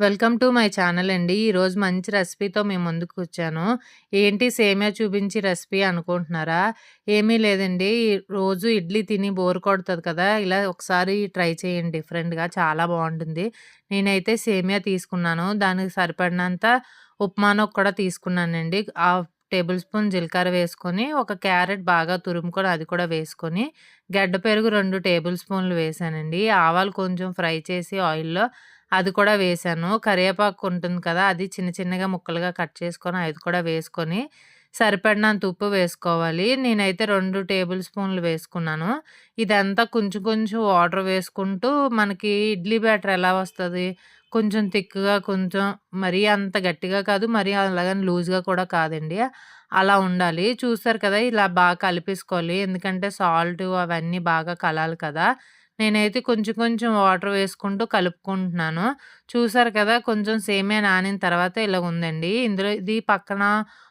Welcome to my channel అండి. ఈరోజు మంచి రెసిపీతో మీ ముందుకొచ్చాను. ఏంటి సేమియా చూపించి రెసిపీ అనుకుంటున్నారా? ఏమీ లేదండి. రోజు ఇడ్లీ తిని బోర్ కొడుతుంది కదా! ఇలా ఒకసారి ట్రై చేయండి డిఫరెంట్‌గా చాలా బాగుంటుంది నేనైతే సేమియా తీసుకున్నాను. దానికి సరిపడినంత ఉప్మానొక్క కూడా తీసుకున్నానండి. హాఫ్ టేబుల్ స్పూన్ జీలకర్ర వేసుకొని, ఒక క్యారెట్ బాగా తురుముకొని అది కూడా వేసుకొని, గడ్డ పెరుగు రెండు టేబుల్ స్పూన్లు వేసానండి ఆవాలు కొంచెం ఫ్రై చేసి ఆయిల్‌లో అది కూడా వేశాను. కరివేపాకు ఉంటుంది కదా! అది చిన్న చిన్నగా ముక్కలుగా కట్ చేసుకొని అది కూడా వేసుకొని, సరిపడినంత ఉప్పు వేసుకోవాలి. నేనైతే రెండు టేబుల్ స్పూన్లు వేసుకున్నాను. ఇదంతా కొంచెం కొంచెం వాటర్ వేసుకుంటూ మనకి ఇడ్లీ బ్యాటర్ ఎలా వస్తుంది కొంచెం థిక్‌గా కొంచెం మరీ అంత గట్టిగా కాదు, మరీ అలాగని లూజ్‌గా కూడా కాదండి. అలా ఉండాలి. చూస్తారు కదా! ఇలా బాగా కలిపేసుకోవాలి. ఎందుకంటే సాల్టు అవన్నీ బాగా కలాలి కదా! నేనైతే కొంచెం కొంచెం వాటర్ వేసుకుంటూ కలుపుకుంటున్నాను. చూసారు కదా! కొంచెం సేమియా నానిన తర్వాత ఇలా ఉందండి. ఇందులో ఇది పక్కన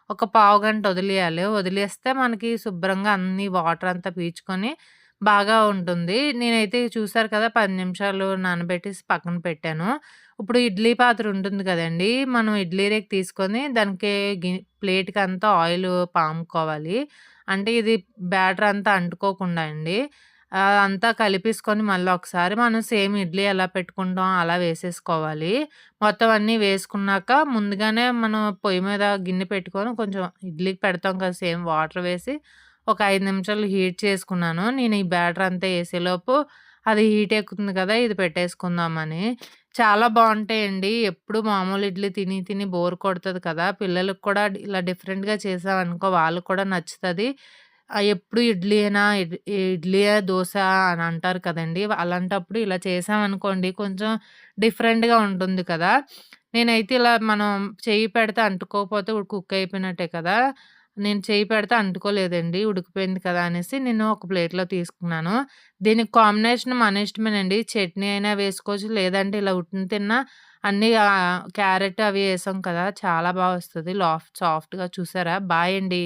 ఒక పావుగంట వదిలేయాలి. వదిలేస్తే మనకి శుభ్రంగా అన్ని వాటర్ అంతా పీల్చుకొని బాగా ఉంటుంది. నేనైతే చూసారు కదా! పది నిమిషాలు నానబెట్టేసి పక్కన పెట్టాను. ఇప్పుడు ఇడ్లీ పాత్ర ఉంటుంది కదండి మనం ఇడ్లీ రేక్ తీసుకొని దానికి గి ప్లేట్‌కంతా ఆయిల్ పాముకోవాలి. అంటే ఇది బ్యాటర్ అంతా అంటుకోకుండా అండి. అంతా కలిపేసుకొని మళ్ళీ ఒకసారి మనం సేమ్ ఇడ్లీ ఎలా పెట్టుకుంటాం అలా వేసేసుకోవాలి. మొత్తం అన్నీ వేసుకున్నాక ముందుగానే మనం పొయ్యి మీద గిన్నె పెట్టుకొని కొంచెం ఇడ్లీకి పెడతాం కదా! సేమ్ వాటర్ వేసి ఒక ఐదు నిమిషాలు హీట్ చేసుకున్నాను. నేను ఈ బ్యాటర్ అంతా వేసేలోపు అది హీట్ ఎక్కుతుంది కదా! ఇది పెట్టేసుకుందామని. చాలా బాగుంటాయండి ఎప్పుడు మామూలు ఇడ్లీ తిని తిని బోర్ కొడుతుంది కదా! పిల్లలకి కూడా ఇలా డిఫరెంట్‌గా చేసామనుకో వాళ్ళకి కూడా నచ్చుతుంది ఎప్పుడు ఇడ్లీయేనా ఇడ్ ఇడ్లీయా, దోశ అని అంటారు కదండీ! అలాంటప్పుడు ఇలా చేసామనుకోండి కొంచెం డిఫరెంట్‌గా ఉంటుంది కదా! నేనైతే ఇలా మనం చేయి పెడితే అంటుకోకపోతే కుక్ అయిపోయినట్టే కదా! నేను చేయి పెడితే అంటుకోలేదండి. ఉడికిపోయింది కదా! అనేసి నేను ఒక ప్లేట్‌లో తీసుకున్నాను. దీనికి కాంబినేషన్ మన ఇష్టమేనండి. చట్నీ అయినా వేసుకోవచ్చు. లేదంటే ఇలా ఉట్టిన తిన్నా అన్నీ క్యారెట్ అవి వేసాం కదా! చాలా బాగా వస్తుంది లాఫ్ట్ సాఫ్ట్‌గా చూసారా? బాయ్ అండి.